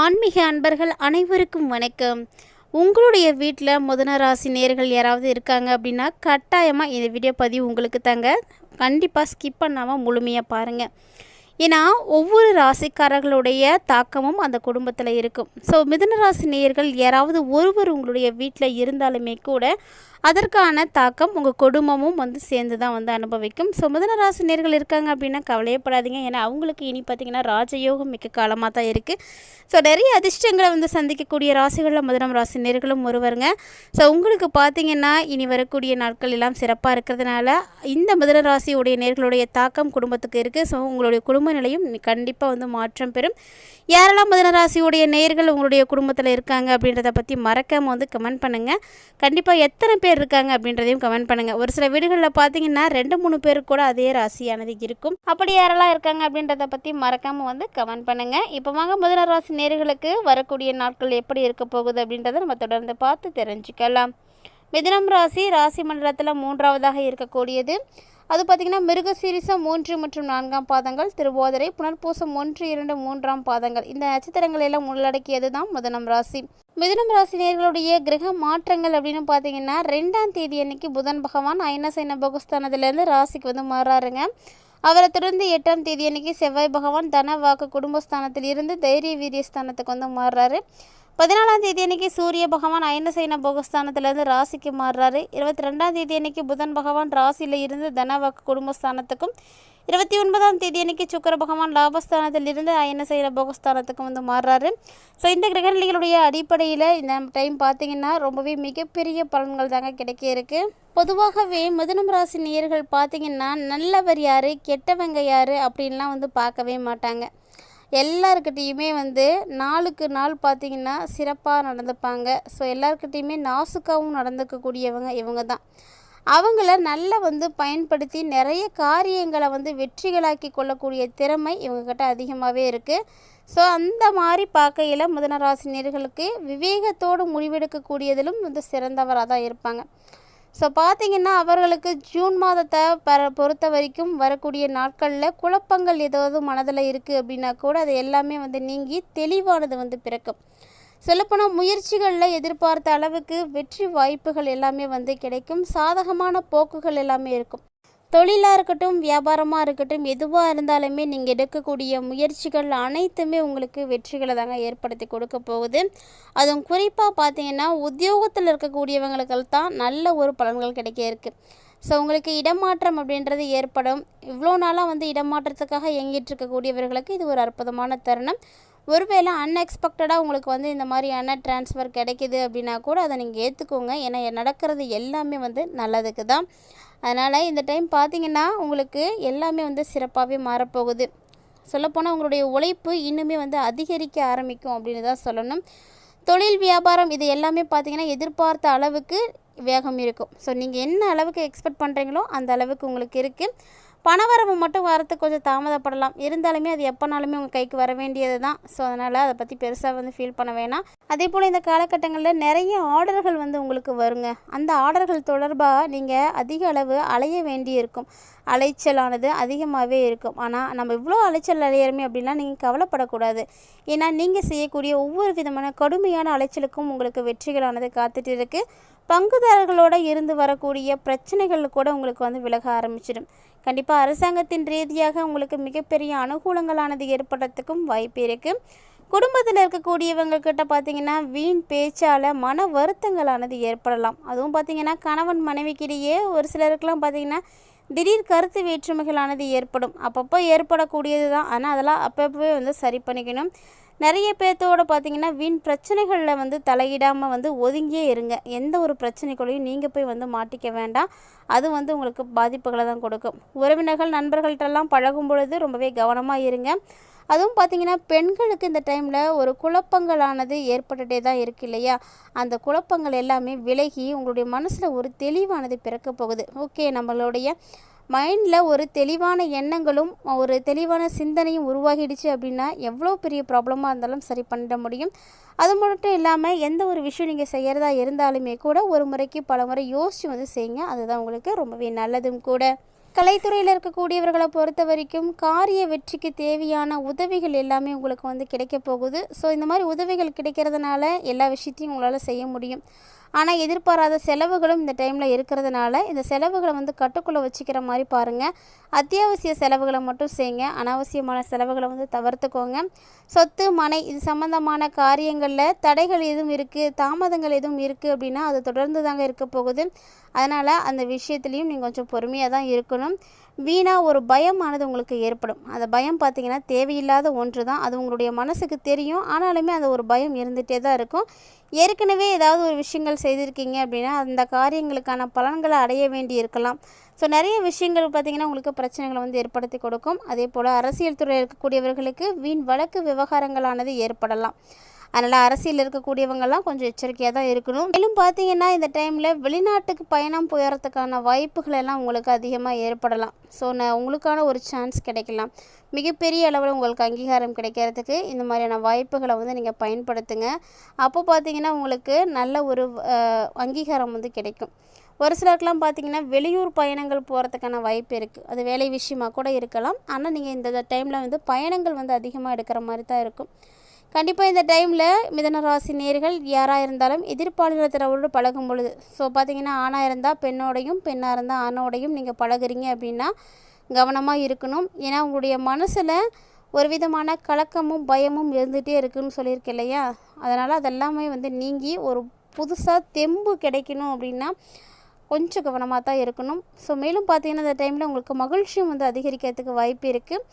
ஆன்மீக அன்பர்கள் அனைவருக்கும் வணக்கம். உங்களுடைய வீட்டில் முதன ராசி நேர்கள் யாராவது இருக்காங்க அப்படின்னா கட்டாயமாக இந்த வீடியோ பதிவு உங்களுக்கு தாங்க. கண்டிப்பாக ஸ்கிப் பண்ணாமல் முழுமையாக பாருங்கள் ஏன்னா ஒவ்வொரு ராசிக்காரர்களுடைய தாக்கமும் அந்த குடும்பத்தில் இருக்கும். ஸோ மிதுன ராசி நேயர்கள் யாராவது ஒருவர் உங்களுடைய வீட்டில் இருந்தாலுமே கூட அதற்கான தாக்கம் உங்கள் குடும்பமும் வந்து சேர்ந்து தான் வந்து அனுபவிக்கும். ஸோ மிதன ராசி நேர்கள் இருக்காங்க அப்படின்னா கவலையப்படாதீங்க. ஏன்னா அவங்களுக்கு இனி பார்த்திங்கன்னா ராஜயோகம் மிக்க காலமாக தான் இருக்குது ஸோ நிறைய அதிர்ஷ்டங்களை வந்து சந்திக்கக்கூடிய ராசிகளில் மிதனம் ராசி நேர்களும் ஒருவருங்க. ஸோ உங்களுக்கு பார்த்திங்கன்னா இனி வரக்கூடிய நாட்கள் எல்லாம் சிறப்பாக இருக்கிறதுனால இந்த மிதன ராசியுடைய நேர்களுடைய தாக்கம் குடும்பத்துக்கு இருக்குது ஸோ உங்களுடைய குடும்ப நிலையும் கண்டிப்பாக வந்து மாற்றம் பெறும். யாரெல்லாம் மிதுன ராசியுடைய நேர்கள் உங்களுடைய குடும்பத்தில் இருக்காங்க அப்படின்றத பற்றி மறக்காமல் வந்து கமெண்ட் பண்ணுங்கள் கண்டிப்பாக எத்தனை பேர் இருக்காங்க அப்படின்றதையும் கமெண்ட் பண்ணுங்கள் ஒரு சில வீடுகளில் பார்த்தீங்கன்னா ரெண்டு மூணு பேர் கூட அதே ராசியானது இருக்கும். அப்படி யாரெல்லாம் இருக்காங்க அப்படின்றத பற்றி மறக்காமல் வந்து கமெண்ட் பண்ணுங்கள் இப்போ வாங்க மிதுன ராசி நேர்களுக்கு வரக்கூடிய நாட்கள் எப்படி இருக்க போகுது அப்படின்றத நம்ம தொடர்ந்து பார்த்து தெரிஞ்சுக்கலாம். மிதுனம் ராசி ராசி மண்டலத்தில் மூன்றாவதாக இருக்கக்கூடியது. அது பார்த்திங்கன்னா மிருகசீரிசம் மூன்று மற்றும் நான்காம் பாதங்கள் திருவோதரை புனர்பூசம் ஒன்று இரண்டு மூன்றாம் பாதங்கள். இந்த நட்சத்திரங்கள் எல்லாம் உள்ளடக்கியது தான் முதனம் ராசி. மிதுனம் ராசினியர்களுடைய கிரக மாற்றங்கள் அப்படின்னு பார்த்தீங்கன்னா ரெண்டாம் தேதி அன்னைக்கு புதன் பகவான் ஐனசைன பகுஸ்தானத்துலேருந்து ராசிக்கு வந்து மாறாருங்க. அவரை தொடர்ந்து எட்டாம் தேதி அன்னைக்கு செவ்வாய் பகவான் தன வாக்கு குடும்பஸ்தானத்தில் இருந்து தைரிய வீரிய ஸ்தானத்துக்கு வந்து மாறுறாரு. பதினாலாம் தேதி அன்னைக்கு சூரிய பகவான் அயனசைன போகஸ்தானத்திலேருந்து ராசிக்கு மாறுறாரு. இருபத்தி ரெண்டாம் தேதி அன்னைக்கு புதன் பகவான் ராசியில் இருந்து தனவாக்கு குடும்பஸ்தானத்துக்கும் இருபத்தி ஒன்பதாம் தேதி அன்னைக்கு சுக்கர பகவான் லாபஸ்தானத்தில் இருந்து அயனசைன போகஸ்தானத்துக்கும் வந்து மாறுறாரு. ஸோ இந்த கிரகநிலைகளுடைய அடிப்படையில் இந்த டைம் பார்த்தீங்கன்னா ரொம்பவே மிகப்பெரிய பலன்கள் தாங்க கிடைக்க இருக்கு. பொதுவாகவே மிதுனம் ராசி நேயர்கள் பார்த்தீங்கன்னா நல்லவர் யார் கெட்டவங்க யார் அப்படின்லாம் வந்து பார்க்கவே மாட்டாங்க. எல்லாருக்கிட்டேயுமே வந்து நாளுக்கு நாள் பார்த்திங்கன்னா சிறப்பாக நடந்துப்பாங்க. ஸோ எல்லாருக்கிட்டேயுமே நாசுக்காகவும் நடந்துக்கக்கூடியவங்க இவங்க தான் அவங்கள நல்லா வந்து பயன்படுத்தி நிறைய காரியங்களை வந்து வெற்றிகளாக்கி கொள்ளக்கூடிய திறமை இவங்கக்கிட்ட அதிகமாகவே இருக்குது ஸோ அந்த மாதிரி பார்க்கையில் முதனராசினியர்களுக்கு விவேகத்தோடு முடிவெடுக்கக்கூடியதிலும் வந்து சிறந்தவராக தான் இருப்பாங்க. ஸோ பார்த்திங்கன்னா அவர்களுக்கு ஜூன் மாதத்தை பர பொறுத்த வரைக்கும் வரக்கூடிய நாட்களில் குழப்பங்கள் ஏதாவது மனதில் இருக்குது அப்படின்னா கூட அது எல்லாமே வந்து நீங்கி தெளிவானது வந்து பிறக்கும். சொல்லப்போனால் முயற்சிகளில் எதிர்பார்த்த அளவுக்கு வெற்றி வாய்ப்புகள் எல்லாமே வந்து கிடைக்கும். சாதகமான போக்குகள் எல்லாமே இருக்கும். தொழிலாக இருக்கட்டும் வியாபாரமாக இருக்கட்டும் எதுவாக இருந்தாலுமே நீங்கள் எடுக்கக்கூடிய முயற்சிகள் அனைத்துமே உங்களுக்கு வெற்றிகளை தாங்க ஏற்படுத்தி கொடுக்க போகுது. அதுவும் குறிப்பாக பார்த்தீங்கன்னா உத்தியோகத்தில் இருக்கக்கூடியவங்களுக்கு தான் நல்ல ஒரு பலன்கள் கிடைக்க இருக்குது ஸோ உங்களுக்கு இடமாற்றம் அப்படின்றது ஏற்படும். இவ்வளோ நாளாக வந்து இடமாற்றத்துக்காக இயங்கிட்டு இருக்கக்கூடியவர்களுக்கு இது ஒரு அற்புதமான தருணம். ஒருவேளை அன்எக்ஸ்பெக்டடாக உங்களுக்கு வந்து இந்த மாதிரியான டிரான்ஸ்ஃபர் கிடைக்கிது அப்படின்னா கூட அதை நீங்கள் ஏற்றுக்கோங்க ஏன்னா நடக்கிறது எல்லாமே வந்து நல்லதுக்கு தான் அதனால் இந்த டைம் பார்த்தீங்கன்னா உங்களுக்கு எல்லாமே வந்து சிறப்பாகவே மாறப்போகுது. சொல்லப்போனால் உங்களுடைய உழைப்பு இன்னுமே வந்து அதிகரிக்க ஆரம்பிக்கும் அப்படின்னு தான் சொல்லணும். தொழில் வியாபாரம் இது எல்லாமே பார்த்தீங்கன்னா எதிர்பார்த்த அளவுக்கு வேகம் இருக்கும். ஸோ நீங்கள் என்ன அளவுக்கு எக்ஸ்பெக்ட் பண்ணுறீங்களோ அந்த அளவுக்கு உங்களுக்கு இருக்குது பணவரவு மட்டும் வரத்துக்கு கொஞ்சம் தாமதப்படலாம். இருந்தாலுமே அது எப்போனாலுமே உங்கள் கைக்கு வர வேண்டியது தான் ஸோ அதனால் அதை பற்றி பெருசாக வந்து ஃபீல் பண்ண வேணாம். அதே போல் இந்த காலகட்டங்களில் நிறைய ஆர்டர்கள் வந்து உங்களுக்கு வருங்க. அந்த ஆர்டர்கள் தொடர்பாக நீங்கள் அதிக அளவு அலைய வேண்டியிருக்கும் அலைச்சலானது அதிகமாகவே இருக்கும். ஆனால் நம்ம இவ்வளோ அலைச்சல் அலையிறமே அப்படின்னா நீங்கள் கவலைப்படக்கூடாது. ஏன்னா நீங்கள் செய்யக்கூடிய ஒவ்வொரு விதமான கடுமையான அலைச்சலுக்கும் உங்களுக்கு வெற்றிகளானது காத்துட்டு இருக்குது பங்குதாரர்களோடு இருந்து வரக்கூடிய பிரச்சனைகள் கூட உங்களுக்கு வந்து விலக ஆரம்பிச்சிடும். கண்டிப்பாக அரசாங்கத்தின் ரீதியாக உங்களுக்கு மிகப்பெரிய அனுகூலங்களானது ஏற்படுறதுக்கும் வாய்ப்பு இருக்குது குடும்பத்தில் இருக்கக்கூடியவங்கக்கிட்ட பார்த்திங்கன்னா பார்த்தீங்கன்னா வீண் பேச்சால் மன வருத்தங்களானது ஏற்படலாம். அதுவும் பார்த்திங்கன்னா கணவன் மனைவிக்கிடையே ஒரு சிலருக்கெலாம் பார்த்திங்கன்னா திடீர் கருத்து வேற்றுமைகளானது ஏற்படும். அப்பப்போ ஏற்படக்கூடியது தான் ஆனால் அதெல்லாம் அப்பப்போவே வந்து சரி பண்ணிக்கணும். நிறைய பேர்த்தோட பார்த்தீங்கன்னா வீண் பிரச்சனைகளில் வந்து தலையிடாமல் வந்து ஒதுங்கியே இருங்க. எந்த ஒரு பிரச்சனைக்குள்ளேயும் நீங்கள் போய் வந்து மாட்டிக்க வேண்டாம். அது வந்து உங்களுக்கு பாதிப்புகளை தான் கொடுக்கும். உறவினர்கள் நண்பர்கள்ட்டெல்லாம் பழகும் பொழுது ரொம்பவே கவனமாக இருங்க. அதுவும் பார்த்திங்கன்னா பெண்களுக்கு இந்த டைமில் ஒரு குழப்பங்களானது ஏற்பட்டுகிட்டே தான் இருக்கு இல்லையா? அந்த குழப்பங்கள் எல்லாமே விலகி உங்களுடைய மனசில் ஒரு தெளிவானது பிறக்க போகுது. ஓகே நம்மளுடைய மைண்டில் ஒரு தெளிவான எண்ணங்களும் ஒரு தெளிவான சிந்தனையும் உருவாகிடுச்சு அப்படின்னா எவ்வளோ பெரிய ப்ராப்ளமாக இருந்தாலும் சரி பண்ணிட முடியும். அது மட்டும் இல்லாமல் எந்த ஒரு விஷயம் நீங்கள் செய்கிறதா இருந்தாலுமே கூட ஒரு முறைக்கு பல முறை யோசித்து வந்து செய்யுங்க. அதுதான் உங்களுக்கு ரொம்பவே நல்லதும் கூட. கலைத்துறையில் இருக்கக்கூடியவர்களை பொறுத்த வரைக்கும் காரிய வெற்றிக்கு தேவையான உதவிகள் எல்லாமே உங்களுக்கு வந்து கிடைக்க போகுது. ஸோ இந்த மாதிரி உதவிகள் கிடைக்கிறதுனால எல்லா விஷயத்தையும் உங்களால் செய்ய முடியும். ஆனால் எதிர்பாராத செலவுகளும் இந்த டைமில் இருக்கிறதுனால இந்த செலவுகளை வந்து கட்டுக்குள்ளே வச்சுக்கிற மாதிரி பாருங்கள் அத்தியாவசிய செலவுகளை மட்டும் செய்யுங்க. அனாவசியமான செலவுகளை வந்து தவிர்த்துக்கோங்க. சொத்து மனை இது சம்மந்தமான காரியங்களில் தடைகள் எதுவும் இருக்குது தாமதங்கள் எதுவும் இருக்குது அப்படின்னா அது தொடர்ந்து தாங்க இருக்க போகுது. அதனால் அந்த விஷயத்துலேயும் நீங்கள் கொஞ்சம் பொறுமையாக தான் இருக்கணும். வீணாக ஒரு பயமானது உங்களுக்கு ஏற்படும். அந்த பயம் பார்த்திங்கன்னா தேவையில்லாத ஒன்று தான். அது உங்களுடைய மனசுக்கு தெரியும். ஆனாலுமே அந்த ஒரு பயம் இருந்துகிட்டே தான் இருக்கும். ஏற்கனவே ஏதாவது ஒரு விஷயங்கள் செய்திருக்கீங்க அப்படின்னா அந்த காரியங்களுக்கான பலன்களை அடைய வேண்டி இருக்கலாம். ஸோ நிறைய விஷயங்கள் பார்த்திங்கன்னா உங்களுக்கு பிரச்சனைகளை வந்து ஏற்படுத்தி கொடுக்கும். அதே போல் அரசியல் துறையில் இருக்கக்கூடியவர்களுக்கு வீண் வழக்கு விவகாரங்களானது ஏற்படலாம். அதனால் அரசியல் இருக்கக்கூடியவங்கெல்லாம் கொஞ்சம் எச்சரிக்கையாக தான் இருக்கணும். மேலும் பார்த்தீங்கன்னா இந்த டைமில் வெளிநாட்டுக்கு பயணம் போயறதுக்கான வாய்ப்புகள் எல்லாம் உங்களுக்கு அதிகமாக ஏற்படலாம். ஸோ நான் உங்களுக்கான ஒரு சான்ஸ் கிடைக்கலாம். மிகப்பெரிய அளவில் உங்களுக்கு அங்கீகாரம் கிடைக்கிறதுக்கு இந்த மாதிரியான வாய்ப்புகளை வந்து நீங்கள் பயன்படுத்துங்க. அப்போ பார்த்தீங்கன்னா உங்களுக்கு நல்ல ஒரு அங்கீகாரம் வந்து கிடைக்கும். ஒரு சிலருக்கெலாம் பார்த்தீங்கன்னா வெளியூர் பயணங்கள் போகிறதுக்கான வாய்ப்பு இருக்குது அது வேலை விஷயமாக கூட இருக்கலாம். ஆனால் நீங்கள் இந்த டைமில் வந்து பயணங்கள் வந்து அதிகமாக எடுக்கிற மாதிரி தான் இருக்கும். கண்டிப்பாக இந்த டைமில் மிதன ராசி நேர்கள் யாராக இருந்தாலும் எதிர்பாலினத்தினரோடு பழகும் பொழுது. ஸோ பார்த்தீங்கன்னா ஆணாக இருந்தால் பெண்ணோடையும் பெண்ணாக இருந்தால் ஆணோடையும் நீங்கள் பழகுறீங்க அப்படின்னா கவனமாக இருக்கணும். ஏன்னா உங்களுடைய மனசில் ஒரு விதமான கலக்கமும் பயமும் இருந்துகிட்டே இருக்குன்னு சொல்லியிருக்கேன் இல்லையா? அதனால் அதெல்லாமே வந்து நீங்கி ஒரு புதுசாக தெம்பு கிடைக்கணும் அப்படின்னா கொஞ்சம் கவனமாக தான் இருக்கணும். ஸோ மேலும் பார்த்தீங்கன்னா இந்த டைமில் உங்களுக்கு மகிழ்ச்சியும் வந்து அதிகரிக்கிறதுக்கு வாய்ப்பு இருக்குது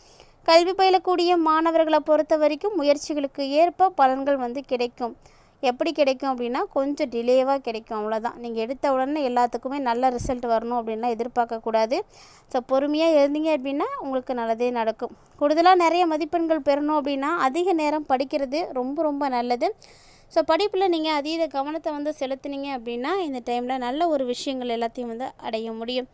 கல்வி பயிலக்கூடிய மாணவர்களை பொறுத்த வரைக்கும் முயற்சிகளுக்கு ஏற்ப பலன்கள் வந்து கிடைக்கும். எப்படி கிடைக்கும் அப்படின்னா கொஞ்சம் டிலேவாக கிடைக்கும் அவ்வளோதான் நீங்கள் எடுத்த உடனே எல்லாத்துக்குமே நல்ல ரிசல்ட் வரணும் அப்படின்லாம் எதிர்பார்க்கக்கூடாது ஸோ பொறுமையாக இருந்தீங்க அப்படின்னா உங்களுக்கு நல்லதே நடக்கும். கூடுதலாக நிறைய மதிப்பெண்கள் பெறணும் அப்படின்னா அதிக நேரம் படிக்கிறது ரொம்ப ரொம்ப நல்லது. ஸோ படிப்பில் நீங்கள் அதீத கவனத்தை வந்து செலுத்துனீங்க அப்படின்னா இந்த டைமில் நல்ல ஒரு விஷயங்கள் எல்லாத்தையும் வந்து அடைய முடியும்.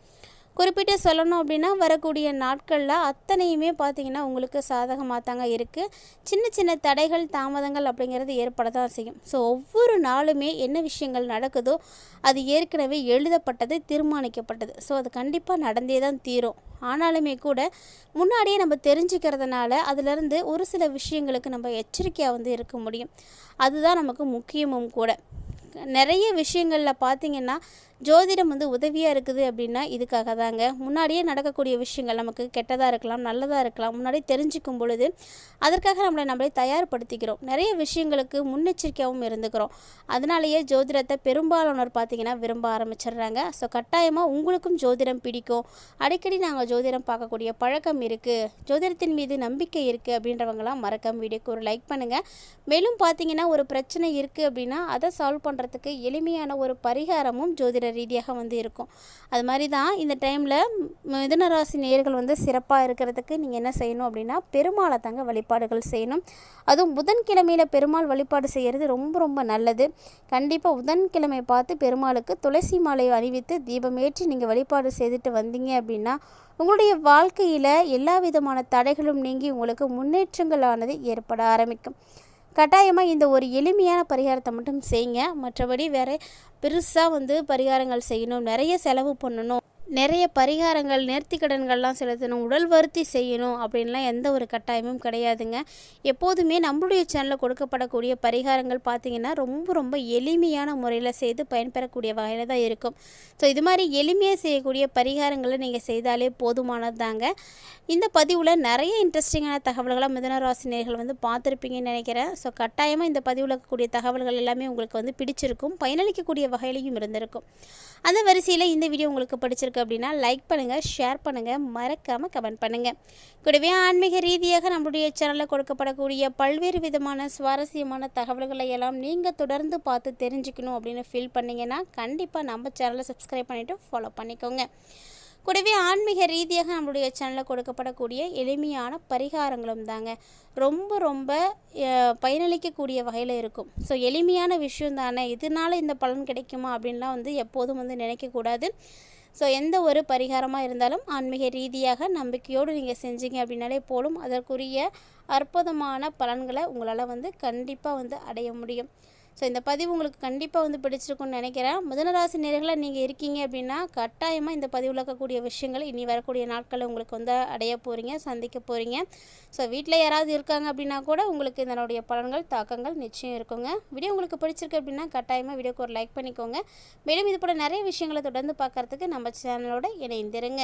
குறிப்பிட்டு சொல்லணும் அப்படின்னா வரக்கூடிய நாட்களில் அத்தனையுமே பார்த்திங்கன்னா உங்களுக்கு சாதகமாக தாங்க இருக்குது சின்ன சின்ன தடைகள் தாமதங்கள் அப்படிங்கிறது ஏற்பட தான் செய்யும். ஸோ ஒவ்வொரு நாளுமே என்ன விஷயங்கள் நடக்குதோ அது ஏற்கனவே எழுதப்பட்டது தீர்மானிக்கப்பட்டது. ஸோ அது கண்டிப்பாக நடந்தே தான் தீரும். ஆனாலுமே கூட முன்னாடியே நம்ம தெரிஞ்சுக்கிறதுனால அதுலேருந்து ஒரு சில விஷயங்களுக்கு நம்ம எச்சரிக்கையாக வந்து இருக்க முடியும். அதுதான் நமக்கு முக்கியமும் கூட. நிறைய விஷயங்களில் பார்த்திங்கன்னா ஜோதிடம் வந்து உதவியாக இருக்குது அப்படின்னா இதுக்காக தாங்க முன்னாடியே நடக்கக்கூடிய விஷயங்கள் நமக்கு கெட்டதாக இருக்கலாம் நல்லதாக இருக்கலாம். முன்னாடி தெரிஞ்சுக்கும் பொழுது அதற்காக நம்மளை நம்மளே தயார்படுத்திக்கிறோம். நிறைய விஷயங்களுக்கு முன்னெச்சரிக்கையாகவும் இருந்துக்கிறோம். அதனாலேயே ஜோதிடத்தை பெரும்பாலானோர் பார்த்திங்கன்னா விரும்ப ஆரம்பிச்சிடுறாங்க. ஸோ கட்டாயமாக உங்களுக்கும் ஜோதிடம் பிடிக்கும். அடிக்கடி நாங்கள் ஜோதிடம் பார்க்கக்கூடிய பழக்கம் இருக்குது ஜோதிடத்தின் மீது நம்பிக்கை இருக்குது அப்படின்றவங்களாம் மறக்காம வீடியோக்கு ஒரு லைக் பண்ணுங்கள் மேலும் பார்த்தீங்கன்னா ஒரு பிரச்சனை இருக்குது அப்படின்னா அதை சால்வ் பண்ணுறதுக்கு எளிமையான ஒரு பரிகாரமும் ஜோதிட ரீதியாக வந்து இருக்கும். அது மாதிரி தான் இந்த டைமில் மிதனராசி நேர்கள் வந்து சிறப்பாக இருக்கிறதுக்கு நீங்கள் என்ன செய்யணும் அப்படின்னா பெருமாளை தாங்க வழிபாடுகள் செய்யணும். அதுவும் புதன்கிழமையில் பெருமாள் வழிபாடு செய்கிறது ரொம்ப ரொம்ப நல்லது. கண்டிப்பாக புதன்கிழமை பார்த்து பெருமாளுக்கு துளசி மாலை அணிவித்து தீபமேற்றி நீங்கள் வழிபாடு செய்துட்டு வந்தீங்க அப்படின்னா உங்களுடைய வாழ்க்கையில் எல்லா விதமான தடைகளும் நீங்கி உங்களுக்கு முன்னேற்றங்களானது ஏற்பட ஆரம்பிக்கும். கட்டாயமாக இந்த ஒரு எளிமையான பரிகாரத்தை மட்டும் செய்யுங்க. மற்றபடி வேறு பெருசாக வந்து பரிகாரங்கள் செய்யணும். நிறைய செலவு பண்ணணும். நிறைய பரிகாரங்கள் நேர்த்திக்கடன்கள்லாம் செலுத்தணும் உடல் வருத்தி செய்யணும் அப்படின்லாம் எந்த ஒரு கட்டாயமும் கிடையாதுங்க. எப்போதுமே நம்மளுடைய சேனலில் கொடுக்கப்படக்கூடிய பரிகாரங்கள் பார்த்திங்கன்னா ரொம்ப ரொம்ப எளிமையான முறையில் செய்து பயன்பெறக்கூடிய வகையில் தான் இருக்கும். ஸோ இது மாதிரி எளிமையாக செய்யக்கூடிய பரிகாரங்களை நீங்கள் செய்தாலே போதுமானது தாங்க இந்த பதிவில் நிறைய இன்ட்ரெஸ்டிங்கான தகவல்களை மிதனராசினியர்கள் வந்து பார்த்துருப்பீங்கன்னு நினைக்கிறேன். ஸோ கட்டாயமாக இந்த பதிவில் இருக்கக்கூடிய தகவல்கள் எல்லாமே உங்களுக்கு வந்து பிடிச்சிருக்கும் பயனளிக்கக்கூடிய வகையிலையும் இருந்திருக்கும். அந்த வரிசையில் இந்த வீடியோ உங்களுக்கு பிடிச்சிருக்கு அப்படின்னா லைக் பண்ணுங்கள் ஷேர் பண்ணுங்கள் மறக்காமல் கமெண்ட் பண்ணுங்கள் கூடவே ஆன்மீக ரீதியாக நம்மளுடைய சேனலில் கொடுக்கப்படக்கூடிய பல்வேறு விதமான சுவாரஸ்யமான தகவல்களை எல்லாம் நீங்கள் தொடர்ந்து பார்த்து தெரிஞ்சுக்கணும் அப்படின்னு ஃபீல் பண்ணிங்கன்னா கண்டிப்பாக நம்ம சேனலை சப்ஸ்கிரைப் பண்ணிவிட்டு ஃபாலோ பண்ணிக்கோங்க. கூடவே ஆன்மீக ரீதியாக நம்மளுடைய சேனலில் கொடுக்கப்படக்கூடிய எளிமையான பரிகாரங்களும் தாங்க. ரொம்ப ரொம்ப பயனளிக்கக்கூடிய வகையில் இருக்கும். ஸோ எளிமையான விஷயம் தானே. இதனால் இந்த பலன் கிடைக்குமா அப்படின்லாம் வந்து எப்போதும் வந்து நினைக்கக்கூடாது ஸோ எந்த ஒரு பரிகாரமாக இருந்தாலும் ஆன்மீக ரீதியாக நம்பிக்கையோடு நீங்கள் செஞ்சீங்க அப்படின்னாலே போலும் அதற்குரிய அற்புதமான பலன்களை உங்களால் வந்து கண்டிப்பாக வந்து அடைய முடியும். ஸோ இந்த பதிவு உங்களுக்கு கண்டிப்பாக வந்து பிடிச்சிருக்கும்னு நினைக்கிறேன். மிதனராசி நேர்களை நீங்கள் இருக்கீங்க அப்படின்னா கட்டாயமாக இந்த பதிவில் இருக்கக்கூடிய விஷயங்கள் இனி வரக்கூடிய நாட்களில் உங்களுக்கு வந்து அடைய போகிறீங்க சந்திக்க போகிறீங்க ஸோ வீட்டில் யாராவது இருக்காங்க அப்படின்னா கூட உங்களுக்கு இதனுடைய பலன்கள் தாக்கங்கள் நிச்சயம் இருக்குங்க. வீடியோ உங்களுக்கு பிடிச்சிருக்கு அப்படின்னா கட்டாயமாக வீடியோக்கு ஒரு லைக் பண்ணிக்கோங்க. மேலும் இது போல் நிறைய விஷயங்களை தொடர்ந்து பார்க்குறதுக்கு நம்ம சேனலோட இணைந்திருங்க.